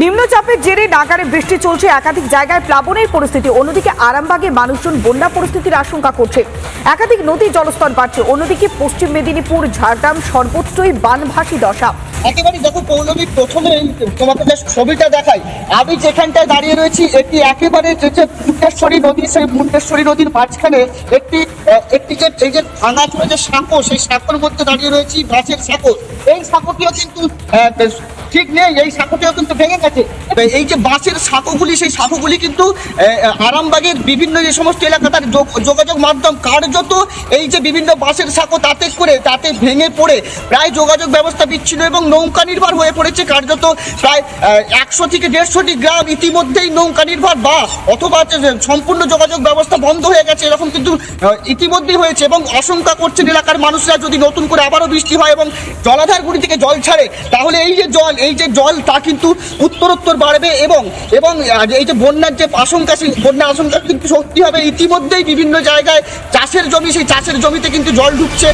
নিম্নচাপের জেরে নাগারে বৃষ্টি চলছে, একাধিক জায়গায় প্লাবনের পরিস্থিতি। অন্যদিকে আরামবাগে মানুষজন বন্যা পরিস্থিতির আশঙ্কা করছে। একাধিক নদী জলস্তর বাড়ছে। অন্যদিকে পশ্চিম মেদিনীপুর, ঝাড়গ্রাম, সর্বত্রই বানভাসী দশা। একেবারে দেখো, পৌলমী প্রথমে তোমাকে যে ছবিটা দেখাই। আমি যেখানটায় দাঁড়িয়ে রয়েছি, এটি একেবারে যে যে মুন্ডেশ্বরী নদী, সেই মুন্ডেশ্বরী নদীর মাঝখানে একটি একটি যে, এই যে ভাঙা চলে যে সাঁকো, সেই সাঁকোর মধ্যে দাঁড়িয়ে রয়েছি গাছের সাঁকো। এই সাঁকোটিও কিন্তু ঠিক নেই, এই সাঁকোটিও কিন্তু ভেঙে গেছে। এই যে বাঁশের সাঁকোগুলি, সেই সাঁকোগুলি কিন্তু আরামবাগের বিভিন্ন যে সমস্ত এলাকা, তার যোগ- যোগাযোগ মাধ্যম কার্যত এই যে বিভিন্ন বাঁশের সাঁকো তাতে করে, তাতে ভেঙে পড়ে, প্রায় যোগাযোগ ব্যবস্থা বিচ্ছিন্ন এবং নৌকা নির্ভর হয়ে পড়েছে কার্যত প্রায় একশো থেকে দেড়শোটি গ্রাম। ইতিমধ্যেই নৌকা নির্ভর বা অথবা সম্পূর্ণ যোগাযোগ ব্যবস্থা বন্ধ হয়ে গেছে, এরকম কিন্তু ইতিমধ্যেই হয়েছে এবং আশঙ্কা করছেন এলাকার মানুষরা, যদি নতুন করে আবারও বৃষ্টি হয় এবং জলাধারগুলি থেকে জল ছাড়ে, তাহলে এই যে জল এই যে জল, তা কিন্তু উত্তরোত্তর বাড়বে এবং এবং এই যে বন্যার যে আশঙ্কা, সেই বন্যার আশঙ্কা কিন্তু সত্যি হবে। ইতিমধ্যেই বিভিন্ন জায়গায় চাষের জমি, সেই চাষের জমিতে কিন্তু জল ঢুকছে।